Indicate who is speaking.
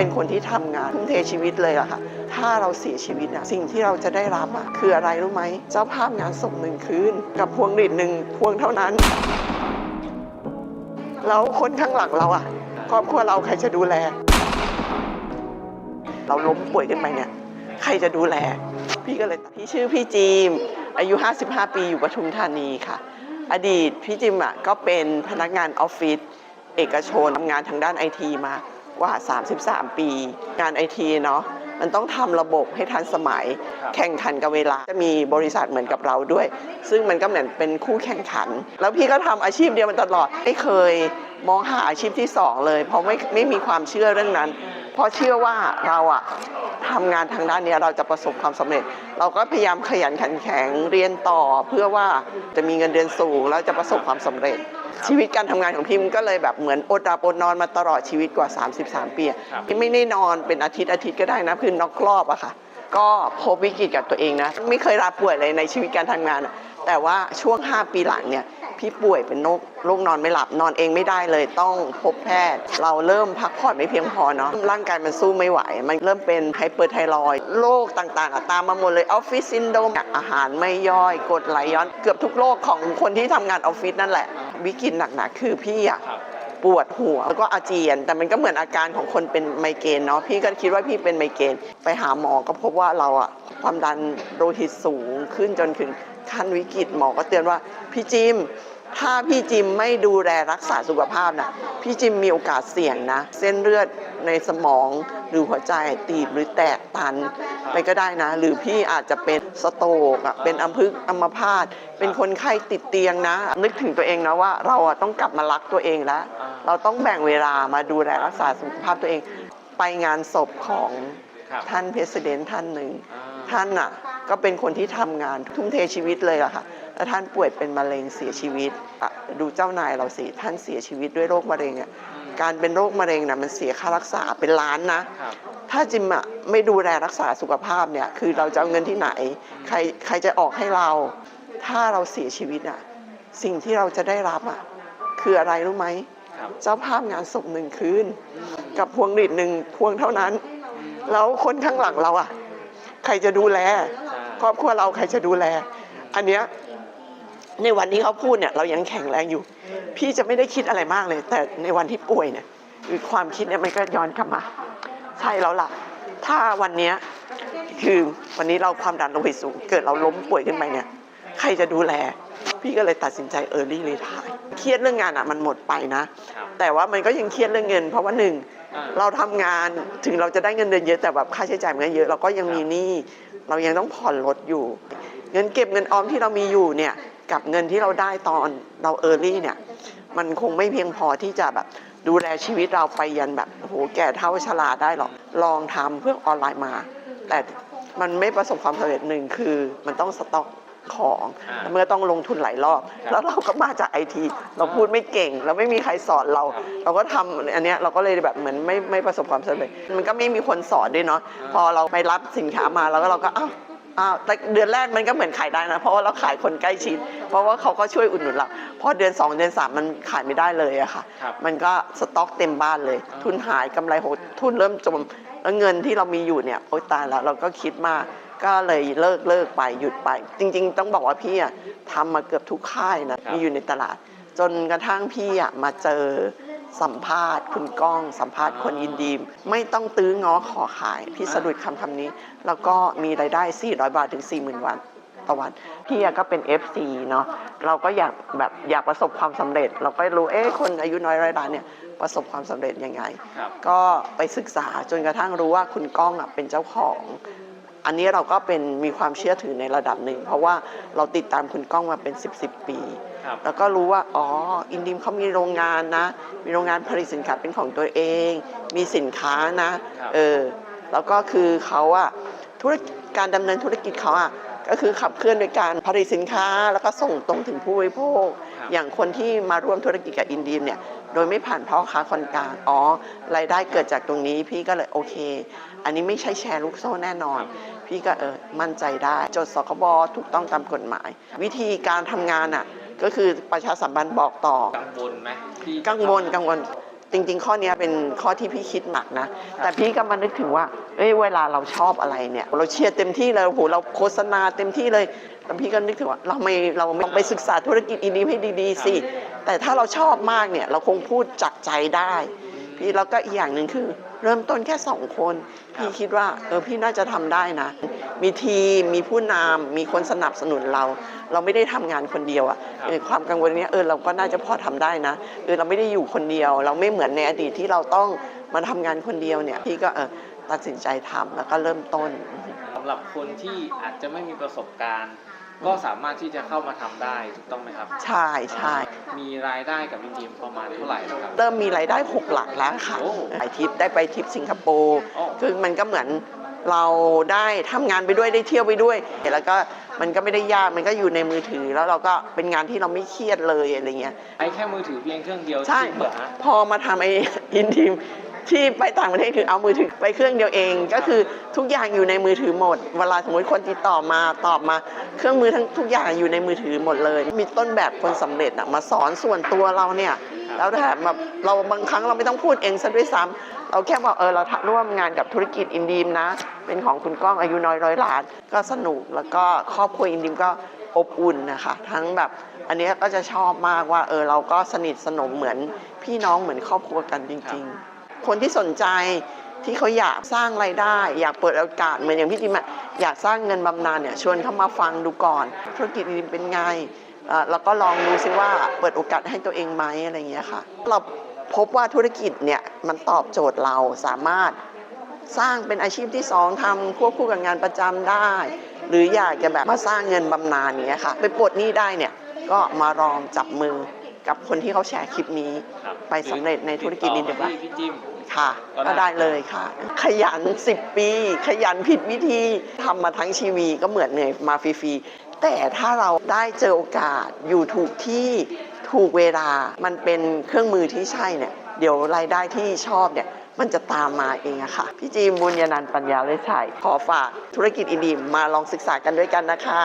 Speaker 1: เป็นคนที่ทำงานทุ่มเทชีวิตเลยอะค่ะ ถ้าเราเสียชีวิตอะสิ่งที่เราจะได้รับอะคืออะไรรู้ไหม เจ้าภาพงานศพหนึ่งคืน กับพวงหรีดหนึ่งพวงเท่านั้น แล้วคนข้างหลังเราอะครอบครัวเราใครจะดูแล เราล้มป่วยกันไปเนี่ย ใครจะดูแล พี่ก็เลยพี่ชื่อพี่จีม อายุ 55 ปีอยู่ปทุมธานีค่ะ อดีตพี่จิมอะก็เป็นพนักงานออฟฟิศเอกชนทำงานทางด้านไอทีมา กว่า 33 ปี งานไอทีเนาะมันต้องทำระบบให้ทันสมัย
Speaker 2: ครับ
Speaker 1: แข่งขันกับเวลา จะมีบริษัทเหมือนกับเราด้วย ซึ่งมันก็เหมือนเป็นคู่แข่งขัน แล้วพี่ก็ทำอาชีพเดียวมันตลอด ไม่เคยมองหาอาชีพที่สองเลย เพราะไม่ไม่มีความเชื่อเรื่องนั้น เพราะเชื่อว่าเราอะทำงานทางด้านเนี้ยเราจะประสบความสำเร็จ เราก็พยายามขยันขันแข็งเรียนต่อ เพื่อว่าจะมีเงินเดือนสูงแล้วจะประสบความสำเร็จ ชีวิตการทำงานของพิมก็เลยแบบเหมือนอดหลับอดนอนมาตลอดชีวิตกว่า 33 ปีอะ
Speaker 2: ครับ
Speaker 1: พิมไม่ได้นอนเป็นอาทิตย์อาทิตย์ก็ได้นะคือนอกรอบอะค่ะ ก็พบวิกฤตกับตัวเองนะ ไม่เคยลาป่วยเลยในชีวิตการทำงานอะแต่ว่าช่วง 5 ปีหลังเนี่ย พี่ป่วยเป็นโรคโรคนอนไม่หลับนอนเองไม่ได้เลยต้องพบแพทย์ เราเริ่มพักผ่อนไม่เพียงพอเนาะร่างกายมันสู้ไม่ไหว มันเริ่มเป็นไฮเปอร์ไทรอยด์โรคต่างๆอะตามมาหมดเลยออฟฟิศซินโดรมอาหารไม่ย่อยกรดไหลย้อนเกือบทุกโรคของคนที่ทำงานออฟฟิศนั่นแหละ วิกฤตหนักๆคือพี่อะ
Speaker 2: ครับ
Speaker 1: ปวดหัวแล้วก็อาเจียน แต่มันก็เหมือนอาการของคนเป็นไมเกรนเนาะพี่ก็คิดว่าพี่เป็นไมเกรนไปหาหมอก็พบว่าเราอะความดันโลหิตสูงขึ้นจนถึงขั้นวิกฤตหมอก็เตือนว่าพี่จิม ถ้าพี่จิมไม่ดูแลรักษาสุขภาพนะพี่จิมมีโอกาสเสี่ยงนะ เส้นเลือดในสมองหรือหัวใจตีบหรือแตกตันไปก็ได้นะ หรือพี่อาจจะเป็นสโตรกอะเป็นอัมพฤกษ์อัมพาตเป็นคนไข้ติดเตียงนะ นึกถึงตัวเองนะว่าเราอะต้องกลับมารักตัวเองแล้ว
Speaker 2: อ่า
Speaker 1: เราต้องแบ่งเวลามาดูแลรักษาสุขภาพตัวเอง ไปงานศพของ
Speaker 2: ครับ
Speaker 1: ท่านเพสเดนท่านหนึ่ง
Speaker 2: อ่า
Speaker 1: ท่านอะก็เป็นคนที่ทำงานทุ่มเทชีวิตเลยอะค่ะ แล้วท่านป่วยเป็นมะเร็งเสียชีวิตอะดูเจ้านายเราสิท่านเสียชีวิตด้วยโรคมะเร็งอะการเป็นโรคมะเร็งนะมันเสียค่ารักษาเป็นล้านนะ
Speaker 2: ครับ
Speaker 1: ถ้าจิมอะไม่ดูแลรักษาสุขภาพเนี่ยคือเราจะเอาเงินที่ไหน ใครใครจะออกให้เรา ถ้าเราเสียชีวิตอะสิ่งที่เราจะได้รับอะคืออะไรรู้ไหม
Speaker 2: ครับ
Speaker 1: เจ้าภาพงานศพหนึ่งคืนกับพวงหรีดหนึ่งพวงเท่านั้น แล้วคนข้างหลังเราอะใครจะดูแล
Speaker 2: ใช่
Speaker 1: ครอบครัวเราใครจะดูแล อันเนี้ย ในวันที่เขาพูดเนี่ยเรายังแข็งแรงอยู่ พี่จะไม่ได้คิดอะไรมากเลย แต่ในวันที่ป่วยเนี่ยคือความคิดเนี่ยมันก็ย้อนกลับมา ใช่แล้วล่ะ ถ้าวันเนี้ยคือวันนี้เราความดันโลหิตสูง เกิดเราล้มป่วยขึ้นไปเนี่ยใครจะดูแล พี่ก็เลยตัดสินใจเออร์ลี่เลยทายเครียดเรื่องงานอะมันหมดไปนะ
Speaker 2: ครับ
Speaker 1: แต่ว่ามันก็ยังเครียดเรื่องเงิน เพราะว่าหนึ่ง
Speaker 2: อ่า
Speaker 1: เราทำงานถึงเราจะได้เงินเดือนเยอะแต่แบบค่าใช้จ่ายมันก็เยอะเราก็ยังมีหนี้เรายังต้องผ่อนรถอยู่ เงินเก็บเงินออมที่เรามีอยู่เนี่ย กับเงินที่เราได้ตอนเราเออร์ลี่เนี่ย มันคงไม่เพียงพอที่จะแบบดูแลชีวิตเราไปยันแบบโอ้โหแก่เท่าชราได้หรอก ลองทำเพื่อออนไลน์มา แต่มันไม่ประสบความสำเร็จหนึ่งคือมันต้องสต็อกของ
Speaker 2: อ่า
Speaker 1: แล้วเมื่อต้องลงทุนหลายรอบ
Speaker 2: ครับ
Speaker 1: แล้วเราก็มาจากไอที เราพูดไม่เก่ง เราไม่มีใครสอนเรา
Speaker 2: ครับ
Speaker 1: เราก็ทำอันเนี้ยเราก็เลยแบบเหมือนไม่ไม่ประสบความสำเร็จ มันก็ไม่มีคนสอนด้วยเนาะ
Speaker 2: อ่า
Speaker 1: พอเราไปรับสินค้ามาแล้วก็เราก็อ้าว อ้าวแต่เดือนแรกมันก็เหมือนขายได้นะ เพราะว่าเราขายคนใกล้ชิด เพราะว่าเขาก็ช่วยอุดหนุนเราพอเดือน 2 เดือน 3 มันขายไม่ได้เลยอะค่ะ
Speaker 2: ครับ
Speaker 1: มันก็สต็อกเต็มบ้านเลย
Speaker 2: อ่า
Speaker 1: ทุนหายกำไรหดทุนเริ่มจมแล้วเงินที่เรามีอยู่เนี่ยโอ๊ยตายแล้วเราก็คิดมากก็เลยเลิกเลิกไปหยุดไป จริง ๆ ต้องบอกว่าพี่อะทำมาเกือบทุกค่ายนะมีอยู่ในตลาด จนกระทั่งพี่อะมาเจอ สัมภาษณ์ คุณก้อง สัมภาษณ์คนยินดี ไม่ต้องตื้อง้อขอขาย พี่สะดุดคำคำนี้ แล้วก็มีรายได้ 400 บาทถึง 40,000วันต่อวันพี่อะก็เป็น FC เนาะเราก็อยากแบบอยากประสบความสำเร็จ เราก็รู้เอ๊ะคนอายุน้อยร้อยล้านเนี่ยประสบความสำเร็จยังไง
Speaker 2: ครับ
Speaker 1: ก็ไปศึกษาจนกระทั่งรู้ว่าคุณก้องอะเป็นเจ้าของ อันนี้เราก็เป็นมีความเชื่อถือในระดับหนึ่ง เพราะว่าเราติดตามคุณก้องมาเป็น 10บสปี
Speaker 2: ครับ
Speaker 1: แล้วก็รู้ว่า อ๋อ อินดิมเขามีโรงงานนะ มีโรงงานผลิตสินค้าเป็นของตัวเอง มีสินค้านะ
Speaker 2: ครับ
Speaker 1: เออ แล้วก็คือเขาอะธุรกิจการดำเนินธุรกิจเขาอะก็คือขับเคลื่อนโดยการผลิตสินค้า แล้วก็ส่งตรงถึงผู้บริโภค
Speaker 2: ครับ
Speaker 1: อย่างคนที่มาร่วมธุรกิจกับอินดีมเนี่ย โดยไม่ผ่านพ่อค้าคนกลาง อ๋อ รายได้เกิดจากตรงนี้พี่ก็เลยโอเค อันนี้ไม่ใช่แชร์ลูกโซ่แน่นอน พี่ก็เออมั่นใจได้จดสคบถูกต้องตามกฎหมาย วิธีการทำงานอะก็คือประชาสัมพันธ์บอกต่อ
Speaker 2: กังวลไหมที่
Speaker 1: กังวลกังวลจริง ๆ ข้อเนี้ยเป็นข้อที่พี่คิดหนักนะ แต่พี่ก็มานึกถึงว่าเอ้ยเวลาเราชอบอะไรเนี่ย เราเชียร์เต็มที่เลยโอ้โหเราโฆษณาเต็มที่เลยแล้วพี่ก็นึกถึงว่าเราไม่เราไม่ต้องไปศึกษาธุรกิจอินดีให้ดีๆสิแต่ถ้าเราชอบมากเนี่ยเราคงพูดจากใจได้ พี่แล้วก็อีกอย่างหนึ่งคือ เริ่มต้นแค่สองคน พี่คิดว่าเออพี่น่าจะทำได้นะ มีทีมมีผู้นำมีคนสนับสนุนเรา เราไม่ได้ทำงานคนเดียวอะเออความกังวลเนี้ยเออเราก็น่าจะพอทำได้นะเออเราไม่ได้อยู่คนเดียว เราไม่เหมือนในอดีตที่เราต้องมาทำงานคนเดียวเนี่ยพี่ก็เออตัดสินใจทำแล้วก็เริ่มต้น
Speaker 2: สำหรับคนที่อาจจะไม่มีประสบการณ์ ก็สามารถที่จะเข้ามาทำได้ถูกต้องไหมครับ
Speaker 1: ใช่ใช่
Speaker 2: มีรายได้กับพี่ทีมประมาณเท่าไหร่นะครับ
Speaker 1: เริ่มมีรายได้หกหลักแล้วค่ะ
Speaker 2: โอ้
Speaker 1: ไปทริปได้ไปทริปสิงคโปร์
Speaker 2: โอ้
Speaker 1: คือมันก็เหมือนเราได้ทำงานไปด้วยได้เที่ยวไปด้วย แล้วก็มันก็ไม่ได้ยากมันก็อยู่ในมือถือแล้วเราก็เป็นงานที่เราไม่เครียดเลยอะไรเงี้ย
Speaker 2: ไอ้แค่มือถือเพียงเครื่องเดียว
Speaker 1: ใช่
Speaker 2: จริงเหรอฮะ
Speaker 1: พอมาทำไอ้ อินทีม ที่ไปต่างประเทศคือเอามือถือไปเครื่องเดียวเอง ก็คือทุกอย่างอยู่ในมือถือหมด เวลาสมมติคนติดต่อมาตอบมา เครื่องมือทั้งทุกอย่างอยู่ในมือถือหมดเลย มีต้นแบบคนสำเร็จอะมาสอนส่วนตัวเราเนี่ยแล้วแถมแบบเราบางครั้งเราไม่ต้องพูดเองซะด้วยซ้ำเราแค่บอกเออเราร่วมงานกับธุรกิจอินดีมนะ เป็นของคุณก้องอายุน้อยร้อยล้าน ก็สนุกแล้วก็ครอบครัวอินดีมก็อบอุ่นนะคะ ทั้งแบบอันนี้ก็จะชอบมากว่าเออเราก็สนิทสนมเหมือนพี่น้องเหมือนครอบครัวกันจริง ๆ คนที่สนใจที่เขาอยากสร้างไรายได้ อยากเปิดโอกาสเหมือนอย่างพี่จิมอะอยากสร้างเงินบำนาญเนี่ยชวนเขามาฟังดูก่อน ธุรกิจอินดีมเป็นไงเอ่อแล้วก็ลองดูซิว่าเปิดโอกาสให้ตัวเองไหมอะไรอย่างเงี้ยค่ะ เราพบว่าธุรกิจเนี่ยมันตอบโจทย์เราสามารถสร้างเป็นอาชีพที่สองทำควบคู่กับงานประจำได้ หรืออยากจะแบบมาสร้างเงินบำนาญเนี้ยค่ะ ไปปลดหนี้ได้เนี่ยก็มาลองจับมือกับคนที่เขาแชร์คลิปนี้
Speaker 2: ครับ
Speaker 1: ไปสำเร็จในธุรกิจนี้
Speaker 2: ติ
Speaker 1: ดี
Speaker 2: ด
Speaker 1: ก
Speaker 2: ต่อ
Speaker 1: ว่า
Speaker 2: มาที่พี่จิม
Speaker 1: ค่ะ
Speaker 2: ก็ได้
Speaker 1: ก็ได้เลยค่ะ ขยัน 10 ปี ขยันผิดวิธีทำมาทั้งชีวีก็เหมือนเหนื่อยมาฟรีๆแต่ถ้าเราได้เจอโอกาสอยู่ถูกที่ถูกเวลามันเป็นเครื่องมือที่ใช่เนี่ย เดี๋ยวรายได้ที่ชอบเนี่ยมันจะตามมาเองอะค่ะ พี่จีมบุญยนันท์ปัญญาเลยชัยขอฝากธุรกิจอินดีมมาลองศึกษากันด้วยกันนะคะ